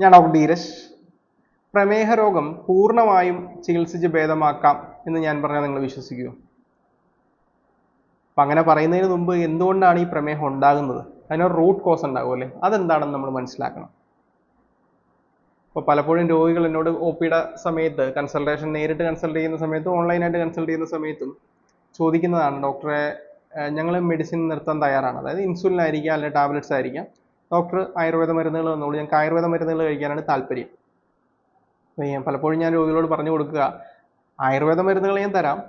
ഞാൻ ഡോക്ടർ ധീരജ്. പ്രമേഹ രോഗം പൂർണമായും ചികിത്സിച്ച് ഭേദമാക്കാം എന്ന് ഞാൻ പറഞ്ഞാൽ നിങ്ങൾ വിശ്വസിക്കുമോ അപ്പം അങ്ങനെ പറയുന്നതിന് മുമ്പ് എന്തുകൊണ്ടാണ് ഈ പ്രമേഹം ഉണ്ടാകുന്നത്? അതിനൊരു റൂട്ട് കോസ് ഉണ്ടാകും അല്ലേ? അതെന്താണെന്ന് നമ്മൾ മനസ്സിലാക്കണം. ഇപ്പോൾ പലപ്പോഴും രോഗികൾ എന്നോട് ഒ പിയുടെ സമയത്ത് കൺസൾട്ടേഷൻ നേരിട്ട് കൺസൾട്ട് ചെയ്യുന്ന സമയത്തും ഓൺലൈനായിട്ട് കൺസൾട്ട് ചെയ്യുന്ന സമയത്തും ചോദിക്കുന്നതാണ് ഡോക്ടറെ ഞങ്ങൾ മെഡിസിൻ നിർത്താൻ തയ്യാറാണ്. അതായത് ഇൻസുലിൻ ആയിരിക്കാം അല്ലെങ്കിൽ ടാബ്ലറ്റ്സ് ആയിരിക്കാം. ഡോക്ടർ ആയുർവേദ മരുന്നുകൾ തന്നോളൂ. ഞങ്ങൾക്ക് ആയുർവേദ മരുന്നുകൾ കഴിക്കാനാണ് താല്പര്യം. ഞാൻ പലപ്പോഴും ഞാൻ രോഗികളോട് പറഞ്ഞു കൊടുക്കുക ആയുർവേദ മരുന്നുകൾ ഞാൻ തരാം.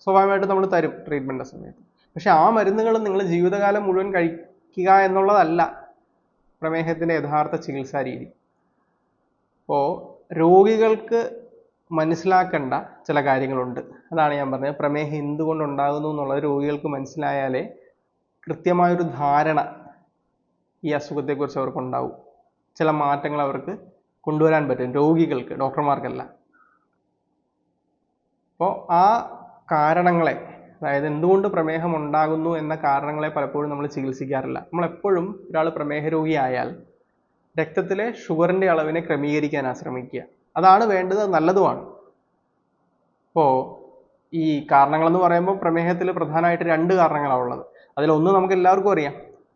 സ്വാഭാവികമായിട്ട് നമ്മൾ തരും ട്രീറ്റ്മെന്റ് സമയത്ത്. പക്ഷേ ആ മരുന്നുകൾ നിങ്ങൾ ജീവിതകാലം മുഴുവൻ കഴിക്കുക എന്നുള്ളതല്ല പ്രമേഹത്തിന്റെ യഥാർത്ഥ ചികിത്സാ രീതി. അപ്പോൾ രോഗികൾക്ക് മനസ്സിലാക്കേണ്ട ചില കാര്യങ്ങളുണ്ട്. അതാണ് ഞാൻ പറഞ്ഞത്. പ്രമേഹം എന്തുകൊണ്ടുണ്ടാകുന്നു എന്നുള്ളത് രോഗികൾക്ക് മനസ്സിലായാലേ കൃത്യമായൊരു ധാരണ ഈ അസുഖത്തെക്കുറിച്ച് അവർക്കുണ്ടാവും. ചില മാറ്റങ്ങൾ അവർക്ക് കൊണ്ടുവരാൻ പറ്റും. രോഗികൾക്ക് ഡോക്ടർമാർക്കല്ല. അപ്പോൾ ആ കാരണങ്ങളെ അതായത് എന്തുകൊണ്ട് പ്രമേഹം ഉണ്ടാകുന്നു എന്ന കാരണങ്ങളെ പലപ്പോഴും നമ്മൾ ചികിത്സിക്കാറില്ല. നമ്മളെപ്പോഴും ഒരാൾ പ്രമേഹ രോഗിയായാൽ രക്തത്തിലെ ഷുഗറിന്റെ അളവിനെ ക്രമീകരിക്കാനാണ് ശ്രമിക്കുക അതാണ് വേണ്ടത് നല്ലതുമാണ്. അപ്പോൾ ഈ കാരണങ്ങളെന്ന് പറയുമ്പോൾ പ്രമേഹത്തിൽ പ്രധാനമായിട്ട് രണ്ട് കാരണങ്ങളാണ് ഉള്ളത്. അതിലൊന്ന് നമുക്ക് എല്ലാവർക്കും അറിയാം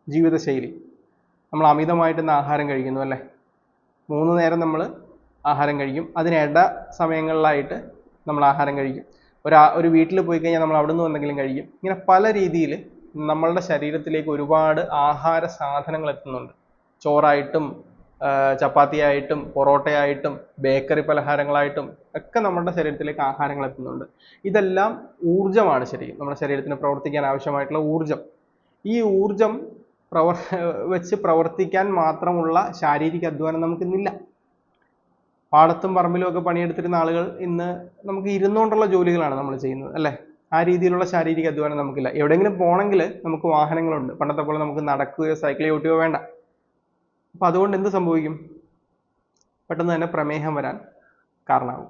ജീവിതശൈലി. നമ്മൾ അമിതമായിട്ട് ആഹാരം കഴിക്കുന്നു അല്ലേ? മൂന്ന് നേരം നമ്മൾ ആഹാരം കഴിക്കും. അതിനിട സമയങ്ങളിലായിട്ട് നമ്മൾ ആഹാരം കഴിക്കും. ഒരു ഒരു വീട്ടിൽ പോയി കഴിഞ്ഞാൽ നമ്മൾ അവിടെ നിന്ന് എന്തെങ്കിലും കഴിക്കും. ഇങ്ങനെ പല രീതിയിൽ നമ്മളുടെ ശരീരത്തിലേക്ക് ഒരുപാട് ആഹാര സാധനങ്ങൾ എത്തുന്നുണ്ട്. ചോറായിട്ടും ചപ്പാത്തിയായിട്ടും പൊറോട്ടയായിട്ടും ബേക്കറി പലഹാരങ്ങളായിട്ടും ഒക്കെ നമ്മുടെ ശരീരത്തിലേക്ക് ആഹാരങ്ങൾ എത്തുന്നുണ്ട്. ഇതെല്ലാം ഊർജമാണ് ശരിക്കും നമ്മുടെ ശരീരത്തിന് പ്രവർത്തിക്കാൻ ആവശ്യമായിട്ടുള്ള ഊർജം. ഈ ഊർജം പ്രവർ വെച്ച് പ്രവർത്തിക്കാൻ മാത്രമുള്ള ശാരീരിക അധ്വാനം നമുക്കിന്നില്ല. പാടത്തും പറമ്പിലും ഒക്കെ പണിയെടുത്തിരുന്ന ആളുകൾ ഇന്ന് നമുക്ക് ഇരുന്നുകൊണ്ടുള്ള ജോലികളാണ് നമ്മൾ ചെയ്യുന്നത് അല്ലേ? ആ രീതിയിലുള്ള ശാരീരിക അധ്വാനം നമുക്കില്ല. എവിടെയെങ്കിലും പോകണമെങ്കിൽ നമുക്ക് വാഹനങ്ങളുണ്ട്. പണ്ടത്തെ പോലെ നമുക്ക് നടക്കുകയോ സൈക്കിൾ ചവിട്ടുകയോ വേണ്ട. അപ്പോൾ അതുകൊണ്ട് എന്ത് സംഭവിക്കും? പെട്ടെന്ന് തന്നെ പ്രമേഹം വരാൻ കാരണമാകും.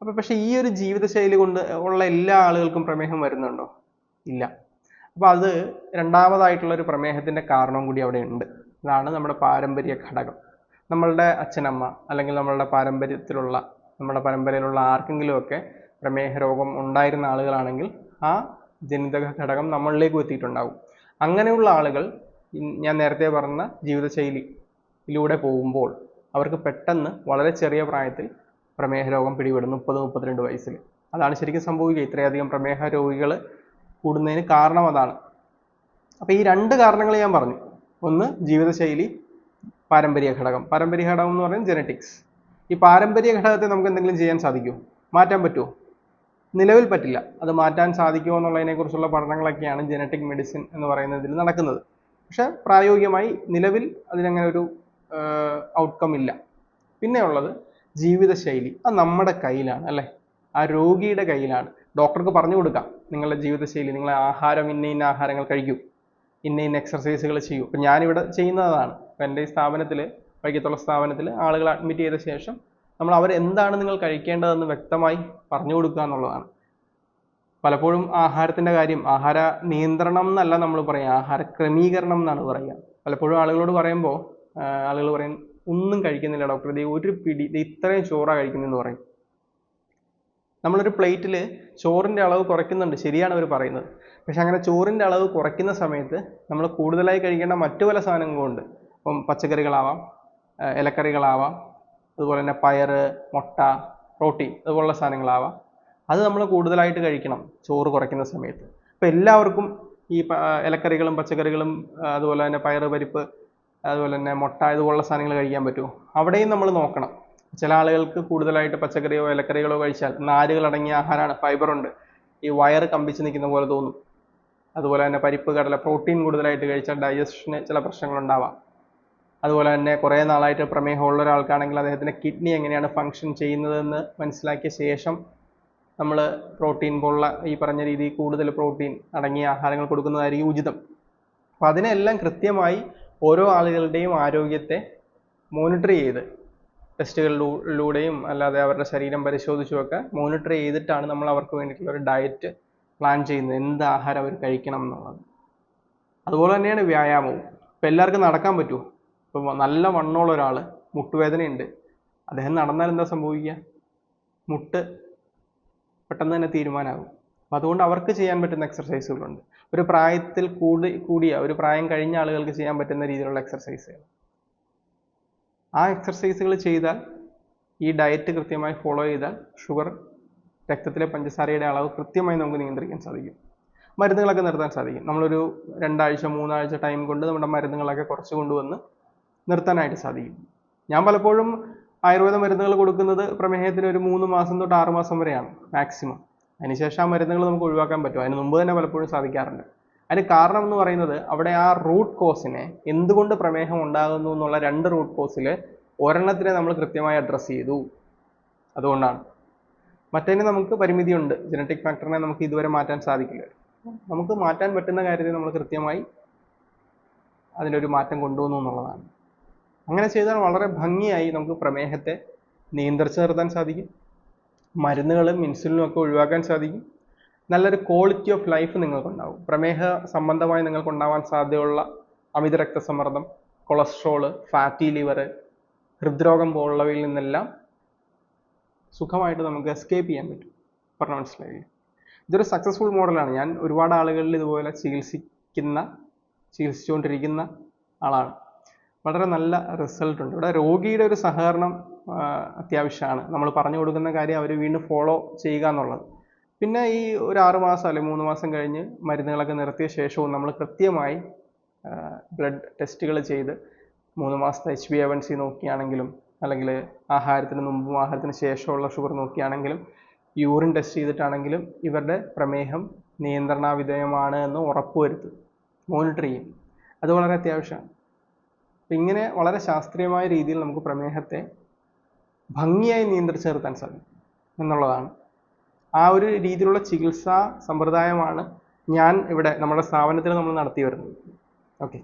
അപ്പോൾ പക്ഷേ ഈ ഒരു ജീവിതശൈലി കൊണ്ട് ഉള്ള എല്ലാ ആളുകൾക്കും പ്രമേഹം വരുന്നുണ്ടോ? ഇല്ല. അപ്പോൾ അത് രണ്ടാമതായിട്ടുള്ള ഒരു പ്രമേഹത്തിന്റെ കാരണം കൂടി അവിടെ ഉണ്ട്. അതാണ് നമ്മുടെ പാരമ്പര്യ ഘടകം. നമ്മളുടെ അച്ഛനമ്മ അല്ലെങ്കിൽ നമ്മളുടെ പാരമ്പര്യത്തിലുള്ള നമ്മുടെ പരമ്പരയിലുള്ള ആർക്കെങ്കിലുമൊക്കെ പ്രമേഹ രോഗം ഉണ്ടായിരുന്ന ആളുകളാണെങ്കിൽ ആ ജനിതക ഘടകം നമ്മളിലേക്ക് എത്തിയിട്ടുണ്ടാവും. അങ്ങനെയുള്ള ആളുകൾ ഞാൻ നേരത്തെ പറഞ്ഞ ജീവിതശൈലിയിലൂടെ പോകുമ്പോൾ അവർക്ക് പെട്ടെന്ന് വളരെ ചെറിയ പ്രായത്തിൽ പ്രമേഹ രോഗം പിടിപെടും മുപ്പത് മുപ്പത്തിരണ്ട് വയസ്സിൽ. അതാണ് ശരിക്കും സംഭവിക്കുക. ഇത്രയധികം പ്രമേഹ രോഗികൾ കൂടുന്നതിന് കാരണം അതാണ്. അപ്പോൾ ഈ രണ്ട് കാരണങ്ങൾ ഞാൻ പറഞ്ഞു. ഒന്ന് ജീവിതശൈലി പാരമ്പര്യ ഘടകം. പാരമ്പര്യ ഘടകം എന്ന് പറയുന്നത് ജെനറ്റിക്സ് ഈ പാരമ്പര്യ ഘടകത്തെ നമുക്ക് എന്തെങ്കിലും ചെയ്യാൻ സാധിക്കുമോ? മാറ്റാൻ പറ്റുമോ? നിലവിൽ പറ്റില്ല. അത് മാറ്റാൻ സാധിക്കുമോ എന്നുള്ളതിനെക്കുറിച്ചുള്ള പഠനങ്ങളൊക്കെയാണ് ജനറ്റിക് മെഡിസിൻ എന്ന് പറയുന്നതിൽ നടക്കുന്നത്. പക്ഷെ പ്രായോഗികമായി നിലവിൽ അതിനങ്ങനെ ഒരു ഔട്ട്കം ഇല്ല. പിന്നെയുള്ളത് ജീവിതശൈലി. അത് നമ്മുടെ കയ്യിലാണ് അല്ലേ? ആ രോഗിയുടെ കയ്യിലാണ്. ഡോക്ടർക്ക് പറഞ്ഞു കൊടുക്കാം. നിങ്ങളുടെ ജീവിതശൈലി നിങ്ങളെ ആഹാരം ഇന്ന ഇന്ന ആഹാരങ്ങൾ കഴിക്കൂ. ഇന്ന ഇന്ന എക്സർസൈസുകൾ ചെയ്യൂ. അപ്പം ഞാനിവിടെ ചെയ്യുന്നതാണ്. അപ്പം എന്റെ ഈ സ്ഥാപനത്തിൽ വൈക്കത്തുള്ള സ്ഥാപനത്തിൽ ആളുകൾ അഡ്മിറ്റ് ചെയ്ത ശേഷം നമ്മൾ അവർ എന്താണ് നിങ്ങൾ കഴിക്കേണ്ടതെന്ന് വ്യക്തമായി പറഞ്ഞു കൊടുക്കുക എന്നുള്ളതാണ്. പലപ്പോഴും ആഹാരത്തിന്റെ കാര്യം ആഹാര നിയന്ത്രണം എന്നല്ല നമ്മൾ പറയുക. ആഹാര ക്രമീകരണം എന്നാണ് പറയുക. പലപ്പോഴും ആളുകളോട് പറയുമ്പോൾ ആളുകൾ പറയും ഒന്നും കഴിക്കുന്നില്ല ഡോക്ടർ ഇത് ഒരു പിടി ഇത് ഇത്രയും ചോറാണ് കഴിക്കുന്നതെന്ന് പറയും. നമ്മളൊരു പ്ലേറ്റിൽ ചോറിന്റെ അളവ് കുറയ്ക്കുന്നുണ്ട് ശരിയാണ് അവർ പറയുന്നത്. പക്ഷെ അങ്ങനെ ചോറിന്റെ അളവ് കുറയ്ക്കുന്ന സമയത്ത് നമ്മൾ കൂടുതലായി കഴിക്കേണ്ട മറ്റു പല സാധനങ്ങളുണ്ട് ഇപ്പം പച്ചക്കറികളാവാം ഇലക്കറികളാവാം അതുപോലെ തന്നെ പയർ മുട്ട പ്രോട്ടീൻ അതുപോലുള്ള സാധനങ്ങളാവാം. അത് നമ്മൾ കൂടുതലായിട്ട് കഴിക്കണം ചോറ് കുറയ്ക്കുന്ന സമയത്ത്. അപ്പോൾ എല്ലാവർക്കും ഈ ഇലക്കറികളും പച്ചക്കറികളും അതുപോലെ തന്നെ പയറ് പരിപ്പ് അതുപോലെ തന്നെ മുട്ട ഇതുപോലുള്ള സാധനങ്ങൾ കഴിക്കാൻ പറ്റുമോ? അവിടെയും നമ്മൾ നോക്കണം. ചില ആളുകൾക്ക് കൂടുതലായിട്ട് പച്ചക്കറിയോ ഇലക്കറികളോ കഴിച്ചാൽ നാരുകളടങ്ങിയ ആഹാരമാണ് ഫൈബറുണ്ട് ഈ വയറ് കമ്പിച്ച് നിൽക്കുന്ന പോലെ തോന്നും. അതുപോലെ തന്നെ പരിപ്പ് കടല പ്രോട്ടീൻ കൂടുതലായിട്ട് കഴിച്ചാൽ ഡൈജഷന് ചില പ്രശ്നങ്ങളുണ്ടാവാം. അതുപോലെ തന്നെ കുറേ നാളായിട്ട് പ്രമേഹമുള്ള ഒരാൾക്കാണെങ്കിൽ അദ്ദേഹത്തിന്റെ കിഡ്നി എങ്ങനെയാണ് ഫങ്ഷൻ ചെയ്യുന്നതെന്ന് മനസ്സിലാക്കിയ ശേഷം നമ്മൾ പ്രോട്ടീൻ പോലുള്ള ഈ പറഞ്ഞ രീതി കൂടുതൽ പ്രോട്ടീൻ അടങ്ങിയ ആഹാരങ്ങൾ കൊടുക്കുന്നതായിരിക്കും ഉചിതം. അപ്പോൾ അതിനെല്ലാം കൃത്യമായി ഓരോ ആളുകളുടെയും ആരോഗ്യത്തെ മോണിറ്റർ ചെയ്ത് ടെസ്റ്റുകളിലൂടെയും അല്ലാതെ അവരുടെ ശരീരം പരിശോധിച്ചുമൊക്കെ മോണിറ്റർ ചെയ്തിട്ടാണ് നമ്മൾ അവർക്ക് വേണ്ടിയിട്ടുള്ള ഒരു ഡയറ്റ് പ്ലാൻ ചെയ്യുന്നത്. എന്ത് ആഹാരം അവർ കഴിക്കണം എന്നുള്ളത്. അതുപോലെ തന്നെയാണ് വ്യായാമവും. ഇപ്പം എല്ലാവർക്കും നടക്കാൻ പറ്റുമോ? ഇപ്പം നല്ല വണ്ണമുള്ള ഒരാൾ മുട്ടുവേദനയുണ്ട്. അദ്ദേഹം നടന്നാൽ എന്താ സംഭവിക്കുക? മുട്ട് പെട്ടെന്ന് തന്നെ തീരുമാനമാകും. അപ്പം അതുകൊണ്ട് അവർക്ക് ചെയ്യാൻ പറ്റുന്ന എക്സർസൈസുകളുണ്ട് ഒരു പ്രായത്തിൽ കൂടി കൂടിയ ഒരു പ്രായം കഴിഞ്ഞ ആളുകൾക്ക് ചെയ്യാൻ പറ്റുന്ന രീതിയിലുള്ള എക്സർസൈസുകൾ ആ എക്സർസൈസുകൾ ചെയ്താൽ ഈ ഡയറ്റ് കൃത്യമായി ഫോളോ ചെയ്താൽ ഷുഗർ രക്തത്തിലെ പഞ്ചസാരയുടെ അളവ് കൃത്യമായി നമുക്ക് നിയന്ത്രിക്കാൻ സാധിക്കും. മരുന്നുകളൊക്കെ നിർത്താൻ സാധിക്കും. നമ്മളൊരു രണ്ടാഴ്ച മൂന്നാഴ്ച ടൈം കൊണ്ട് നമ്മുടെ മരുന്നുകളൊക്കെ കുറച്ച് കൊണ്ടുവന്ന് നിർത്താനായിട്ട് സാധിക്കും. ഞാൻ പലപ്പോഴും ആയുർവേദ മരുന്നുകൾ കൊടുക്കുന്നത് പ്രമേഹത്തിന് ഒരു മൂന്ന് മാസം തൊട്ട് ആറ് മാസം വരെയാണ് മാക്സിമം അതിനുശേഷം ആ മരുന്നുകൾ നമുക്ക് ഒഴിവാക്കാൻ പറ്റും. അതിന് മുമ്പ് തന്നെ പലപ്പോഴും സാധിക്കാറുണ്ട്. അതിന് കാരണം എന്ന് പറയുന്നത് അവിടെ ആ റൂട്ട് കോസിനെ എന്തുകൊണ്ട് പ്രമേഹം ഉണ്ടാകുന്നു എന്നുള്ള രണ്ട് റൂട്ട് കോസിൽ ഒരെണ്ണത്തിനെ നമ്മൾ കൃത്യമായി അഡ്രസ്സ് ചെയ്തു. അതുകൊണ്ടാണ്. മറ്റേതിന് നമുക്ക് പരിമിതിയുണ്ട്. ജനറ്റിക് ഫാക്ടറിനെ നമുക്ക് ഇതുവരെ മാറ്റാൻ സാധിക്കില്ല. നമുക്ക് മാറ്റാൻ പറ്റുന്ന കാര്യത്തിൽ നമ്മൾ കൃത്യമായി അതിനൊരു മാറ്റം കൊണ്ടുവന്നു എന്നുള്ളതാണ്. അങ്ങനെ ചെയ്താൽ വളരെ ഭംഗിയായി നമുക്ക് പ്രമേഹത്തെ നിയന്ത്രിച്ചു നിർത്താൻ സാധിക്കും. മരുന്നുകളും ഇൻസുലിനും ഒക്കെ ഒഴിവാക്കാൻ സാധിക്കും. നല്ലൊരു ക്വാളിറ്റി ഓഫ് ലൈഫ് നിങ്ങൾക്കുണ്ടാവും. പ്രമേഹ സംബന്ധമായി നിങ്ങൾക്കുണ്ടാവാൻ സാധ്യതയുള്ള അമിത രക്തസമ്മർദ്ദം കൊളസ്ട്രോൾ ഫാറ്റി ലിവർ ഹൃദ്രോഗം പോലുള്ളവയിൽ നിന്നെല്ലാം സുഖമായിട്ട് നമുക്ക് എസ്കേപ്പ് ചെയ്യാൻ പറ്റും. പറഞ്ഞ മനസ്സിലായി ഇതൊരു സക്സസ്ഫുൾ മോഡലാണ് ഞാൻ ഒരുപാട് ആളുകളിൽ ഇതുപോലെ ചികിത്സിക്കുന്ന ചികിത്സിച്ചുകൊണ്ടിരിക്കുന്ന ആളാണ്. വളരെ നല്ല റിസൾട്ട് ഉണ്ട്. ഇവിടെ രോഗിയുടെ ഒരു സഹകരണം അത്യാവശ്യമാണ്. നമ്മൾ പറഞ്ഞു കൊടുക്കുന്ന കാര്യം അവർ വീണ്ടും ഫോളോ ചെയ്യുക എന്നുള്ളത്. പിന്നെ ഈ ഒരു ആറ് മാസം അല്ലെങ്കിൽ മൂന്ന് മാസം കഴിഞ്ഞ് മരുന്നുകളൊക്കെ നിർത്തിയ ശേഷവും നമ്മൾ കൃത്യമായി ബ്ലഡ് ടെസ്റ്റുകൾ ചെയ്ത് മൂന്ന് മാസത്തെ H B A one C നോക്കിയാണെങ്കിലും അല്ലെങ്കിൽ ആഹാരത്തിന് മുമ്പും ആഹാരത്തിന് ശേഷമുള്ള ഷുഗർ നോക്കിയാണെങ്കിലും യൂറിൻ ടെസ്റ്റ് ചെയ്തിട്ടാണെങ്കിലും ഇവരുടെ പ്രമേഹം നിയന്ത്രണാവിധേയമാണ് എന്ന് ഉറപ്പുവരുത്തും മോണിറ്റർ ചെയ്യും. അത് വളരെ അത്യാവശ്യമാണ്. അപ്പം ഇങ്ങനെ വളരെ ശാസ്ത്രീയമായ രീതിയിൽ നമുക്ക് പ്രമേഹത്തെ ഭംഗിയായി നിയന്ത്രിച്ചു നിർത്താൻ സാധിക്കും എന്നുള്ളതാണ്. ആ ഒരു രീതിയിലുള്ള ചികിത്സാ സമ്പ്രദായമാണ് ഞാൻ ഇവിടെ നമ്മുടെ സ്ഥാപനത്തിൽ നമ്മൾ നടത്തി വരുന്നത് ഓക്കെ